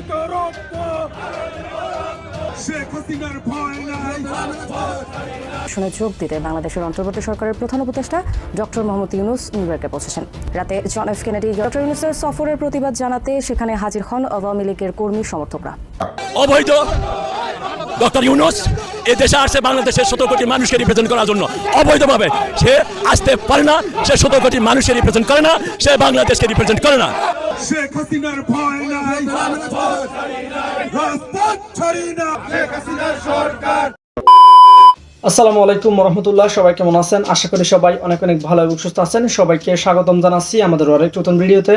দিয়েছিত রক্ত শেখ হাসিনার ভয় নাই শুনে যোগ দিতে বাংলাদেশের অন্তর্বর্তী সরকারের প্রধান উপদেষ্টা ডক্টর মোহাম্মদ ইউনুস নিউ ইয়র্কে পৌঁছেছেন। রাতে জন এফ কেনেডি ডক্টর ইউনুসের সফরের প্রতিবাদ জানাতে সেখানে হাজির হন আওয়ামী লীগের কর্মী সমর্থকরা। অবৈধ ডক্টর ইউনুস এ দেশে আসছে বাংলাদেশের শত কোটি মানুষকে রিপ্রেজেন্ট করার জন্য। অবৈধভাবে সে আসতে পারে না সে শত কোটি মানুষকে রিপ্রেজেন্ট করে না সে বাংলাদেশকে রিপ্রেজেন্ট করে না। শেখ হাসিনার ভয় নাই। রাজপথ ছাড়ি না। শেখ হাসিনার সরকার। আসসালামু আলাইকুম রহমতুল্লাহ সবাই কেমন আছেন? আশা করি সবাই অনেক অনেক ভালো এবং সুস্থ আছেন। সবাইকে স্বাগতম জানাচ্ছি আমাদের আরেক নতুন ভিডিওতে।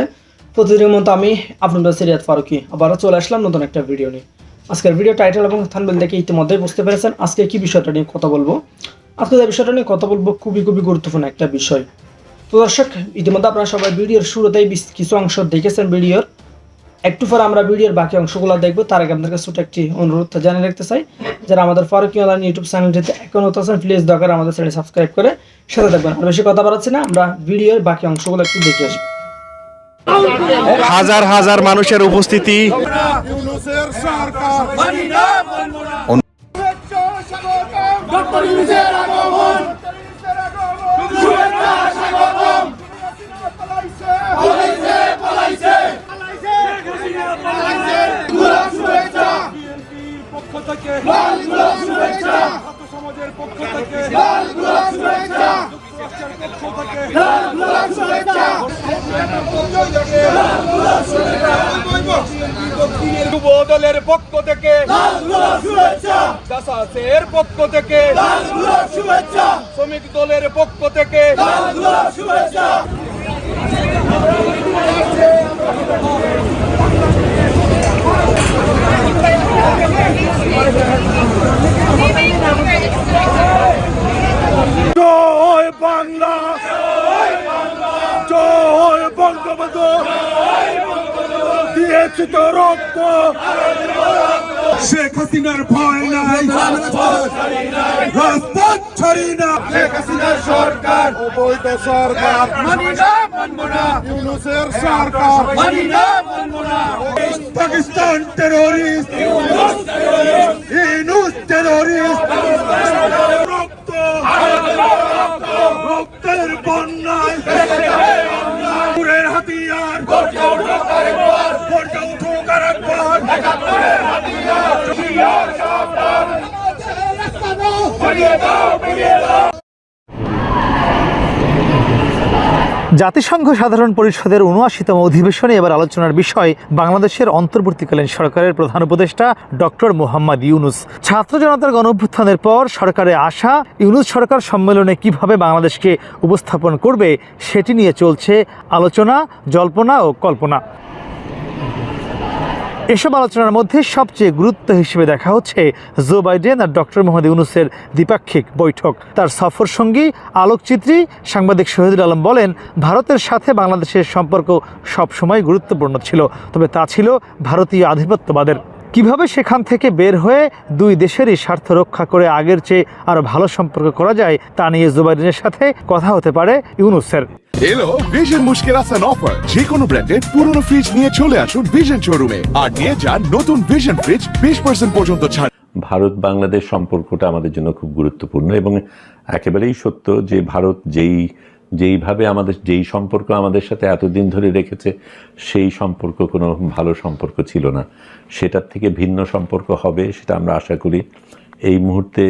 প্রতিদিনের মতো আমি আপনাদের সিরিয়াত ফারুকি আবারও চলে আসলাম নতুন একটা ভিডিও নিয়ে। আজকের ভিডিও টাইটেল এবং থানবেল দেখে ইতিমধ্যেই বুঝতে পেরেছেন। আজকে কি বিষয়টা নিয়ে কথা বলব? আজকে যে বিষয়টা নিয়ে কথা বলব খুবই খুবই গুরুত্বপূর্ণ একটা বিষয়। তো দর্শক, ইতিমধ্যে আপনারা সবাই ভিডিওর শুরুতেই কিছু অংশ দেখেছেন ভিডিওর। একটু পর আমরা ভিডিওর বাকি অংশগুলো দেখব। তার আগে আপনাদের কাছে ছোট একটি অনুরোধ জানিয়ে রাখতে চাই। যারা আমাদের ফারুকি অনলাইন ইউটিউব চ্যানেলটিতে এখন আছেন প্লিজ দরকার আমাদের চ্যানেল সাবস্ক্রাইব করে সাথে থাকবেন। আর বেশি কথা বাড়াচ্ছি না, আমরা ভিডিওর বাকি অংশগুলো একটু দেখে আসব। হাজার হাজার মানুষের উপস্থিতি। পক্ষ থেকে দলের পক্ষ থেকে দাসাসের পক্ষ থেকে শ্রমিক দলের পক্ষ থেকে বঙ্গবন্ধু। দিয়েছি তো রক্ত। শেখ হাসিনার ভয় নাই। রাজপথ ছাড়ি না। শেখ হাসিনার সরকার। অবৈধ সরকার। মানি না মানবো না। ইউনুসের সরকার। মানি না মানবো না। পাকিস্তান টেরোরিস্ট ইউনুস টেরোরিস্ট রক্ত। রক্তের বন্যায়। হাতিয়ার গর্জে উঠুক আর একবার জাতিসংঘ সাধারণ পরিষদের উনআশিতম অধিবেশনে এবার আলোচনার বিষয় বাংলাদেশের অন্তর্বর্তীকালীন সরকারের প্রধান উপদেষ্টা ডক্টর মোহাম্মদ ইউনুস। ছাত্র জনতার গণঅভ্যুত্থানের পর সরকারে আসা ইউনুস সরকার সম্মেলনে কীভাবে বাংলাদেশকে উপস্থাপন করবে সেটি নিয়ে চলছে আলোচনা, জল্পনা ও কল্পনা। এসব আলোচনার মধ্যে সবচেয়ে গুরুত্ব হিসেবে দেখা হচ্ছে জো বাইডেন আর ডক্টর মোহাম্মদ ইউনুসের দ্বিপাক্ষিক বৈঠক। তার সফর সঙ্গী, আলোকচিত্রী, সাংবাদিক শহীদুল আলম বলেন, ভারতের সাথে বাংলাদেশের সম্পর্ক সবসময় গুরুত্বপূর্ণ ছিল, তবে তা ছিল ভারতীয় আধিপত্যবাদের কীভাবে সেখান থেকে বের হয়ে দুই দেশেরই স্বার্থ রক্ষা করে আগের চেয়ে আরও ভালো সম্পর্ক করা যায় তা নিয়ে জো সাথে কথা হতে পারে ইউনুসের। এলো ভিশন মুশকিল আসান অফার যে কোনো ব্র্যান্ডের পুরনো ফ্রিজ নিয়ে চলে আসুন ভিশন শোরুমে আর নিয়ে যান নতুন ভিশন ফ্রিজ বিশ পার্সেন্ট পর্যন্ত ছাড়। ভারত বাংলাদেশ সম্পর্কটা আমাদের জন্য খুব গুরুত্বপূর্ণ এবং একেবারেই সত্য যে ভারত যেই যেইভাবে আমাদের, যেই সম্পর্ক আমাদের সাথে এতদিন ধরে রেখেছে, সেই সম্পর্ক কোনো ভালো সম্পর্ক ছিল না। সেটার থেকে ভিন্ন সম্পর্ক হবে সেটা আমরা আশা করি। এই মুহূর্তে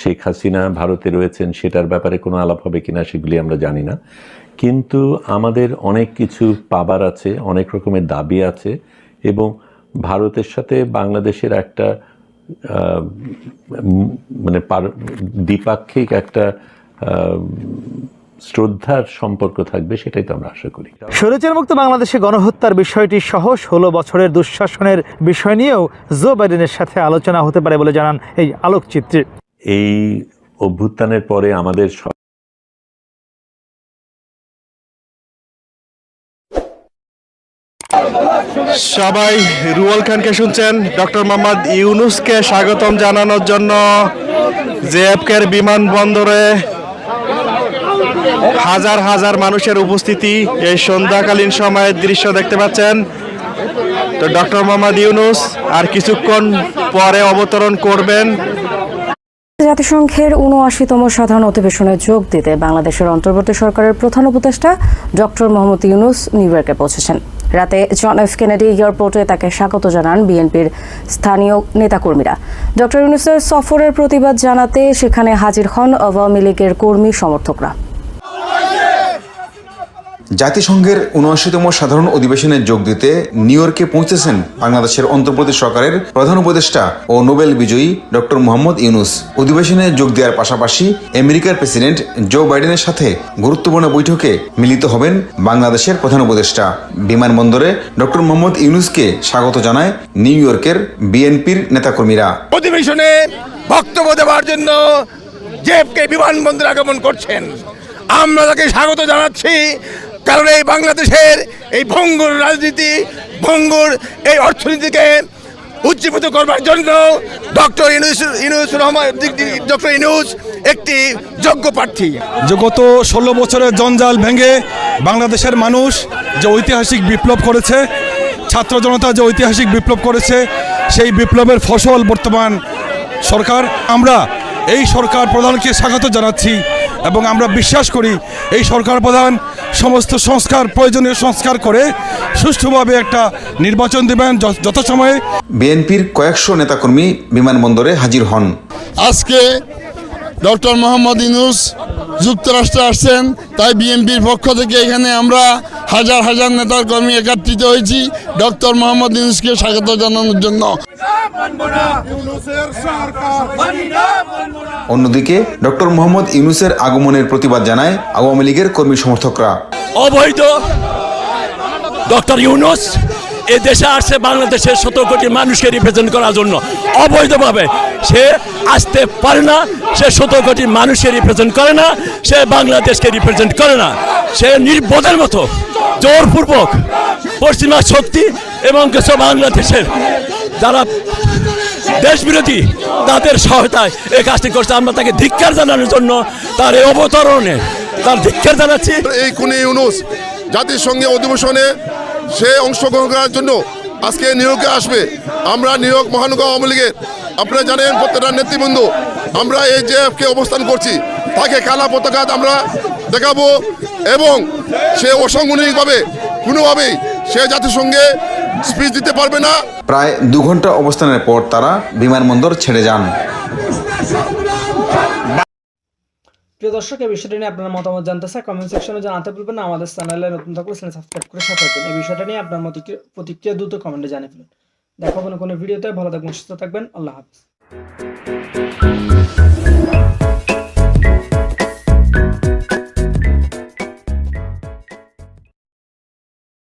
শেখ হাসিনা ভারতে রয়েছেন, সেটার ব্যাপারে কোনো আলাপ হবে কিনা সেগুলি আমরা জানি না। কিন্তু আমাদের অনেক কিছু পাবার আছে, অনেক রকমের দাবি আছে এবং ভারতের সাথে বাংলাদেশের একটা মানে দ্বিপাক্ষিক একটা শ্রদ্ধার সম্পর্ক থাকবে সেটাই তো আমরা আশা করি। স্বৈরাচার মুক্ত বাংলাদেশে গণহত্যার বিষয়টি সহ ষোলো বছরের দুঃশাসনের বিষয় নিয়েও জো বাইডেনের সাথে আলোচনা হতে পারে বলে জানান এই আলোকচিত্রী। এই অভ্যুত্থানের পরে আমাদের সবাই রুয়াল খানকে শুনছেন। ডক্টর মোহাম্মদ ইউনুসকে স্বাগতম জানানোর জন্য জেএফকের বিমানবন্দরে হাজার হাজার মানুষের উপস্থিতি এই সন্ধ্যাকালীন সময়ের দৃশ্য দেখতে পাচ্ছেন। তো ডক্টর মোহাম্মদ ইউনুস আর কিছুক্ষণ পরে অবতরণ করবেন। জাতিসংঘের উনআশিতম সাধারণ অধিবেশনে যোগ দিতে বাংলাদেশের অন্তর্বর্তী সরকারের প্রধান উপদেষ্টা ডক্টর মোহাম্মদ ইউনুস নিউ ইয়র্কে পৌঁছেছেন। রাতে জন এফ কেনেডি এয়ারপোর্টে তাকে স্বাগত জানান বিএনপির স্থানীয় নেতাকর্মীরা। ডক্টর ইউনুসের সফরের প্রতিবাদ জানাতে সেখানে হাজির হন আওয়ামী লীগের কর্মী সমর্থকরা। জাতিসংঘের উনআশিতম সাধারণ অধিবেশনে যোগ দিতে নিউ ইয়র্কে পৌঁছেছেন বাংলাদেশের অন্তর্প্রদেশ সরকারের প্রধান উপদেষ্টা ও নোবেল বিজয়ী ডক্টর মোহাম্মদ ইউনুস। অধিবেশনে যোগ দেওয়ার পাশাপাশি আমেরিকার প্রেসিডেন্ট জো বাইডেনের সাথে গুরুত্বপূর্ণ বৈঠকে মিলিত হবেন বাংলাদেশের প্রধান উপদেষ্টা। বিমানবন্দরে ডক্টর মোহাম্মদ ইউনুসকে স্বাগত জানায় নিউ ইয়র্কের বিএনপির নেতাকর্মীরা। অধিবেশনে বক্তব্য দেওয়ার জন্য জেফকে বিমানবন্দরে আগমন করছেন। আমরা তাকে স্বাগত জানাচ্ছি। কারণ এই বাংলাদেশের এই ভঙ্গুর রাজনীতি, ভঙ্গুর এই অর্থনীতিকে উজ্জীবিত করবার জন্য ডক্টর ইনুস ইনুস রহমান ডক্টর ইনুস একটি যোগ্য প্রার্থী। যে গত ষোলো বছরের জঞ্জাল ভেঙে বাংলাদেশের মানুষ যে ঐতিহাসিক বিপ্লব করেছে, ছাত্র জনতা যে ঐতিহাসিক বিপ্লব করেছে, সেই বিপ্লবের ফসল বর্তমান সরকার। আমরা এই সরকার প্রধানকে স্বাগত জানাচ্ছি। এবং আমরা বিশ্বাস করি এই সরকার প্রধান সমস্ত সংস্কার প্রয়োজনীয় সংস্কার করে সুষ্ঠুভাবে একটা নির্বাচন দেবেন য- যথাসময়ে বিএনপির কয়েকশো নেতাকর্মী বিমানবন্দরে হাজির হন। আজকে ডক্টর মোহাম্মদ ইনুস যুক্তরাষ্ট্রে আসছেন তাই বিএনপির পক্ষ থেকে এখানে আমরা হাজার হাজার নেতার কর্মী একত্রিত হয়েছি। ডক্টর মোহাম্মদ ইনুসকে স্বাগত জানানোর জন্য। অন্যদিকে, ডক্টর মোহাম্মদ ইউনুসের আগমনের প্রতিবাদ জানায় আওয়ামী লীগের কর্মী সমর্থকরা। অবৈধ ডক্টর ইউনুস এ দেশে আসছে বাংলাদেশের সতেরো কোটি মানুষকে রিপ্রেজেন্ট করার জন্য। অবৈধভাবে সে আসতে পারে না, সে সতেরো কোটি মানুষকে রিপ্রেজেন্ট করে না, সে বাংলাদেশকে রিপ্রেজেন্ট করে না। সে নির্বোধের মতো, জোরপূর্বক পশ্চিমা শক্তি এবং কিছু বাংলাদেশের যারা দেশ বিরোধী তাদের সহায়তায় এই কাজটি করছে। আমরা তাকে ধিক্ষার জানানোর জন্য তার এই অবতরণে তার ধিক্ষার জানাচ্ছি। এই খুনি ইউনুস জাতিসংঘে অধিবেশনে সে অংশগ্রহণ করার জন্য আজকে নিয়োগে আসবে। আমরা নিয়োগ মহানগর আওয়ামী লীগের, আপনারা জানেন প্রত্যেকটা নেতৃবৃন্দ, আমরা এই জেএফকে অবস্থান করছি। তাকে কালা পতাকা আমরা দেখাবো এবং সে অসাংগঠনিকভাবে কোনোভাবেই সে জাতিসংঘে স্পিচ দিতে পারবে না। প্রায় দু ঘণ্টা অবস্থানের পর তারা বিমানবন্দর ছেড়ে যান। প্রিয় দর্শক এই বিষয়টা নিয়ে আপনার মতামত জানতে চাই কমেন্ট সেকশনে জানাতে ভুলবেন না। আমাদের চ্যানেলে নতুন থাকলে চ্যানেল সাবস্ক্রাইব করে সাথে থাকবেন। এই বিষয়টা নিয়ে আপনার মত প্রতিক্রিয়া দ্রুত কমেন্টে জানিয়ে ফেলুন। দেখা হবে না কোনো ভিডিওতে। ভালো থাকবেন সুস্থ থাকবেন। আল্লাহ হাফিজ।